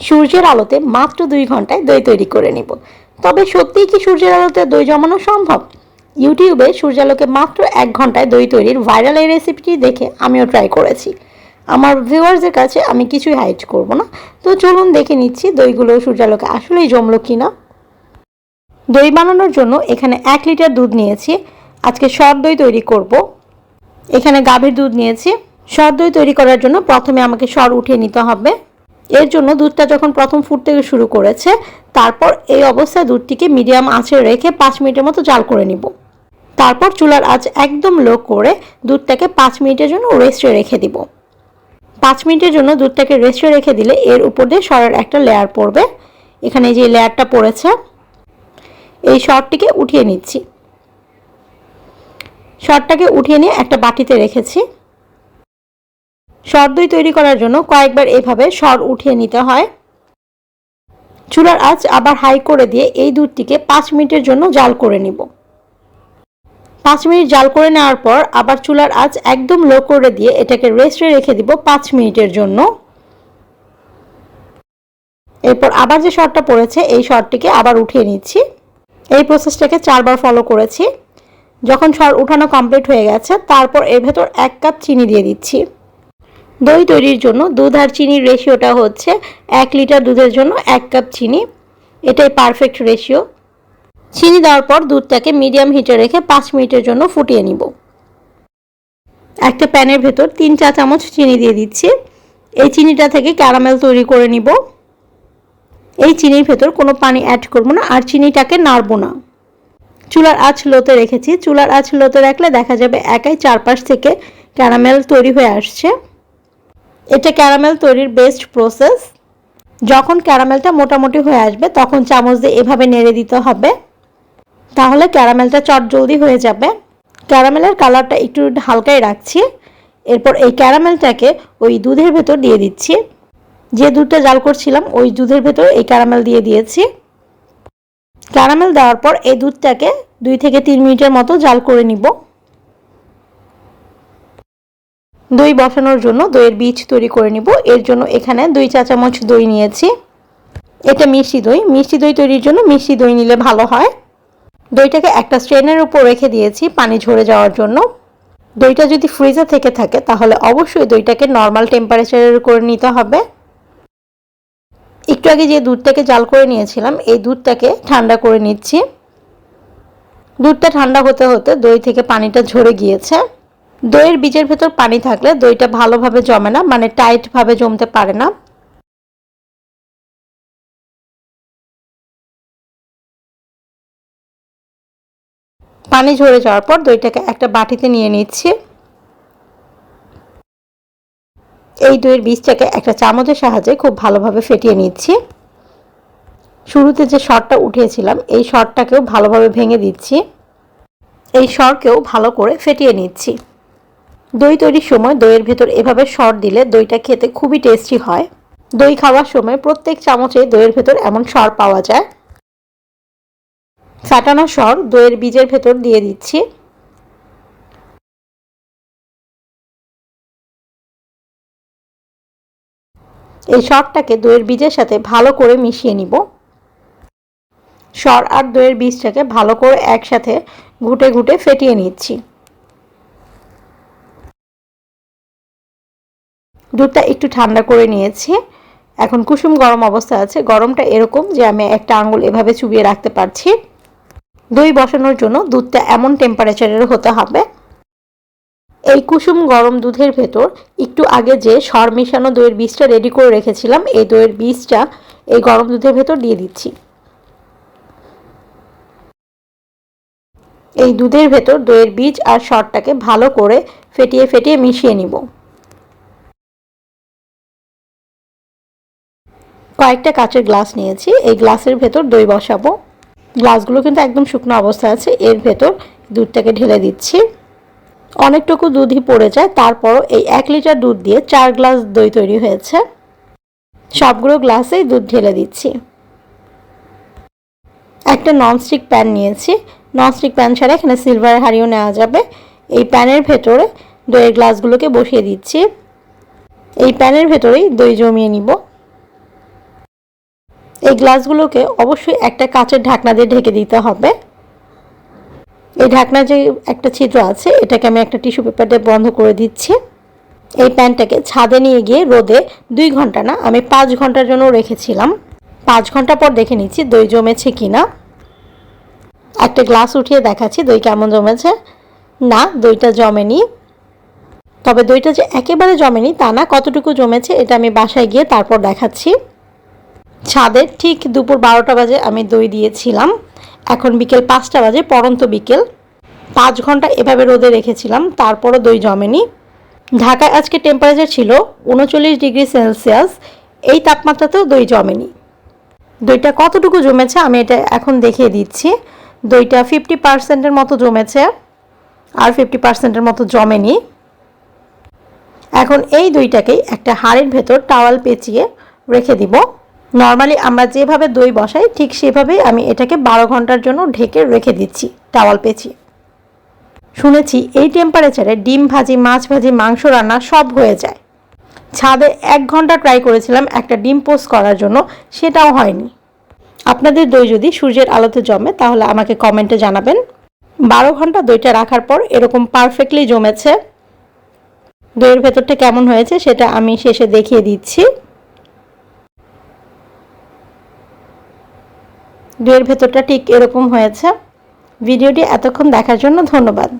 সূর্যের আলোতে মাত্র দুই ঘন্টায় দই তৈরি করে নিব। তবে সত্যিই কি সূর্যের আলোতে দই জমানো সম্ভব? ইউটিউবে সূর্যালোকে মাত্র এক ঘন্টায় দই তৈরির ভাইরাল এই রেসিপিটি দেখে আমিও ট্রাই করেছি। আমার ভিউয়ার্সের কাছে আমি কিছুই হাইড করব না। তো চলুন দেখে নিচ্ছি দইগুলো সূর্যালোকে আসলেই জমলো কি না দই বানানোর জন্য এখানে এক লিটার দুধ নিয়েছি। আজকে সর দই তৈরি করব। এখানে গাভীর দুধ নিয়েছি। সর দই তৈরি করার জন্য প্রথমে আমাকে সর উঠিয়ে নিতে হবে। এর জন্য দুধটা যখন প্রথম ফুটতে শুরু করেছে, তারপর এই অবস্থায় দুধটিকে মিডিয়াম আঁচে রেখে পাঁচ মিনিটের মতো জাল করে নিব। তারপর চুলার আঁচ একদম লো করে দুধটাকে পাঁচ মিনিটের জন্য রেস্টে রেখে দিব। পাঁচ মিনিটের জন্য দুধটাকে রেস্টে রেখে দিলে এর উপর দিয়ে সরের একটা লেয়ার পড়বে। এখানে যে লেয়ারটা পড়েছে, এই শর্টটিকে উঠিয়ে নিচ্ছি। শর্টটাকে উঠিয়ে নিয়ে একটা বাটিতে রেখেছি। সর দই তৈরি করার জন্য কয়েকবার এভাবে সর উঠিয়ে নিতে হয়। চুলার আঁচ আবার হাই করে দিয়ে এই দুধটিকে পাঁচ মিনিটের জন্য জাল করে নিব। পাঁচ মিনিট জাল করে নেওয়ার পর আবার চুলার আঁচ একদম লো করে দিয়ে এটাকে রেস্টে রেখে দিব পাঁচ মিনিটের জন্য। এরপর আবার যে শর্টটা পড়েছে, এই শর্টটিকে আবার উঠিয়ে নিচ্ছি। এই প্রসেসটাকে চারবার ফলো করেছি। যখন সর উঠানো কমপ্লিট হয়ে গেছে, তারপর এর ভেতর এক কাপ চিনি দিয়ে দিচ্ছি। দই তৈরির জন্য দুধ আর চিনির রেশিওটা হচ্ছে এক লিটার দুধের জন্য এক কাপ চিনি। এটাই পারফেক্ট রেশিও চিনি দেওয়ার পর দুধটাকে মিডিয়াম হিটে রেখে পাঁচ মিনিটের জন্য ফুটিয়ে নিব। একটা প্যানের ভেতর তিন চা চামচ চিনি দিয়ে দিচ্ছি। এই চিনিটা থেকে ক্যারামেল তৈরি করে নিব। এই চিনির ভেতর কোনো পানি অ্যাড করব না আর চিনিটাকে নাড়বো না। চুলার আঁচ লোতে রেখেছি। চুলার আঁচ লোতে রাখলে দেখা যাবে একাই চারপাশ থেকে ক্যারামেল তৈরি হয়ে আসছে। এটা ক্যারামেল তৈরির বেস্ট প্রসেস যখন ক্যারামেলটা মোটামুটি হয়ে আসবে, তখন চামচ দিয়ে এভাবে নেড়ে দিতে হবে। তাহলে ক্যারামেলটা চট জলদি হয়ে যাবে। ক্যারামেলের কালারটা একটু হালকাই রাখছি। এরপর এই ক্যারামেলটাকে ওই দুধের ভেতর দিয়ে দিচ্ছি। যে দুধটা জাল করছিলাম, ওই দুধের ভেতর এই ক্যারামেল দিয়ে দিয়েছি। ক্যারামেল দেওয়ার পর এই দুধটাকে দুই থেকে তিন মিনিটের মতো জাল করে নিব। দই বসানোর জন্য দইয়ের বীজ তৈরি করে নিব। এর জন্য এখানে দুই চা চামচ দই নিয়েছি। এটা মিষ্টি দই। মিষ্টি দই তৈরির জন্য মিষ্টি দই নিলে ভালো হয়। দইটাকে একটা স্ট্রেনের উপর রেখে দিয়েছি পানি ঝরে যাওয়ার জন্য। দইটা যদি ফ্রিজে থেকে থাকে, তাহলে অবশ্যই দইটাকে নর্মাল টেম্পারেচারের করে নিতে হবে। একটু আগে যে দুধটাকে জাল করে নিয়েছিলাম, এই দুধটাকে ঠান্ডা করে নিচ্ছি। দুধটা ঠান্ডা হতে হতে দই থেকে পানিটা ঝরে গিয়েছে। দইয়ের বীজের ভেতর পানি থাকলে দইটা ভালোভাবে জমে না মানে টাইটভাবে জমতে পারে না। পানি ঝরে যাওয়ার পর দইটাকে একটা বাটিতে নিয়ে নিচ্ছি। এই দইয়ের বীজটাকে একটা চামচের সাহায্যে খুব ভালোভাবে ফেটিয়ে নিচ্ছি। শুরুতে যে শটটা উঠিয়েছিলাম, এই শটটাকেও ভালোভাবে ভেঙে দিচ্ছি। এই শরকেও ভালো করে ফেটিয়ে নিচ্ছি। দই তৈরির সময় দইয়ের ভেতর এভাবে শর দিলে দইটা খেতে খুবই টেস্টি হয়। দই খাওয়ার সময় প্রত্যেক চামচে দইয়ের ভেতর এমন সর পাওয়া যায়। ফাটানো সর দইয়ের বীজের ভেতর দিয়ে দিচ্ছি। এই সরটাকে দইয়ের বীজের সাথে ভালো করে মিশিয়ে নিব। সর আর দইয়ের বীজটাকে ভালো করে একসাথে ঘুটে ঘুটে ফেটিয়ে নিচ্ছি। দুধটা একটু ঠান্ডা করে নিয়েছি। এখন কুসুম গরম অবস্থা আছে। গরমটা এরকম যে আমি একটা আঙুল এভাবে চুবিয়ে রাখতে পারছি। দই বসানোর জন্য দুধটা এমন টেম্পারেচারের হতে হবে। এই কুসুম গরম দুধের ভেতর একটু আগে যে সর মিশানো দইয়ের বীজটা রেডি করে রেখেছিলাম, এই দইয়ের বীজটা এই গরম দুধের ভেতর দিয়ে দিচ্ছি। এই দুধের ভেতর দইয়ের বীজ আর সরটাকে ভালো করে ফেটিয়ে ফেটিয়ে মিশিয়ে নিব। কয়েকটা কাচের গ্লাস নিয়েছি। এই গ্লাসের ভেতর দই বসাবো। গ্লাসগুলো কিন্তু একদম শুকনো অবস্থায় আছে। এর ভেতর দুধটাকে ঢেলে দিচ্ছি। অনেকটুকু দুধই পড়ে যায়। তারপরও এই এক লিটার দুধ দিয়ে চার গ্লাস দই তৈরি হয়েছে। সবগুলো গ্লাসেই দুধ ঢেলে দিচ্ছি। একটা ননস্টিক প্যান নিয়েছি। ননস্টিক প্যান ছাড়া এখানে সিলভার হাঁড়িও নেওয়া যাবে। এই প্যানের ভেতরে দইয়ের গ্লাসগুলোকে বসিয়ে দিচ্ছি। এই প্যানের ভেতরেই দই জমিয়ে নিব। এই গ্লাসগুলোকে অবশ্যই একটা কাচের ঢাকনা দিয়ে ঢেকে দিতে হবে। এই ঢাকনার যে একটা ছিদ্র আছে, এটাকে আমি একটা টিস্যু পেপার দিয়ে বন্ধ করে দিচ্ছি। এই প্যানটাকে ছাদে নিয়ে গিয়ে রোদে দুই ঘণ্টা না, আমি পাঁচ ঘণ্টার জন্য রেখেছিলাম। পাঁচ ঘণ্টা পর দেখে নিচ্ছি দই জমেছে কি না একটা গ্লাস উঠিয়ে দেখাচ্ছি, দই কেমন জমেছে? না, দইটা জমেনি। তবে দইটা যে একেবারে জমেনি, তা না, কতটুকু জমেছে, এটা আমি বাসায় গিয়ে তারপর দেখাচ্ছি। ছাদে ঠিক দুপুর বারোটা বাজে আমি দই দিয়েছিলাম। এখন বিকেল পাঁচটা বাজে, পরন্ত বিকেল। পাঁচ ঘণ্টা এভাবে রোদে রেখেছিলাম, তারপরও দই জমেনি। ঢাকায় আজকে টেম্পারেচার ছিল উনচল্লিশ ডিগ্রি সেলসিয়াস, এই তাপমাত্রাতেও দই জমেনি। দইটা কতটুকু জমেছে আমি এটা এখন দেখিয়ে দিচ্ছি। দইটা ফিফটি পার্সেন্টের মতো জমেছে, আর ফিফটি পার্সেন্টের মতো জমেনি। এখন এই দইটাকেই একটা হাড়ের ভেতর টাওয়াল পেঁচিয়ে রেখে দিব। নর্মালি আমরা যেভাবে দই বসাই, ঠিক সেভাবেই আমি এটাকে বারো ঘণ্টার জন্য ঢেকে রেখে দিচ্ছি টাওয়াল পেঁচিয়ে। শুনেছি এই টেম্পারেচারে ডিম ভাজি, মাছ ভাজি, মাংস রান্না সব হয়ে যায়। ছাদে এক ঘণ্টা ট্রাই করেছিলাম একটা ডিম পোস্ট করার জন্য, সেটাও হয়নি। আপনাদের দই যদি সূর্যের আলোতে জমে, তাহলে আমাকে কমেন্টে জানাবেন। বারো ঘণ্টা দইটা রাখার পর এরকম পারফেক্টলি জমেছে। দইয়ের ভেতরটা কেমন হয়েছে, সেটা আমি শেষে দেখিয়ে দিচ্ছি। দইয়ের ভেতরটা ঠিক এরকম হয়েছে। ভিডিওটি এতক্ষণ দেখার জন্য ধন্যবাদ।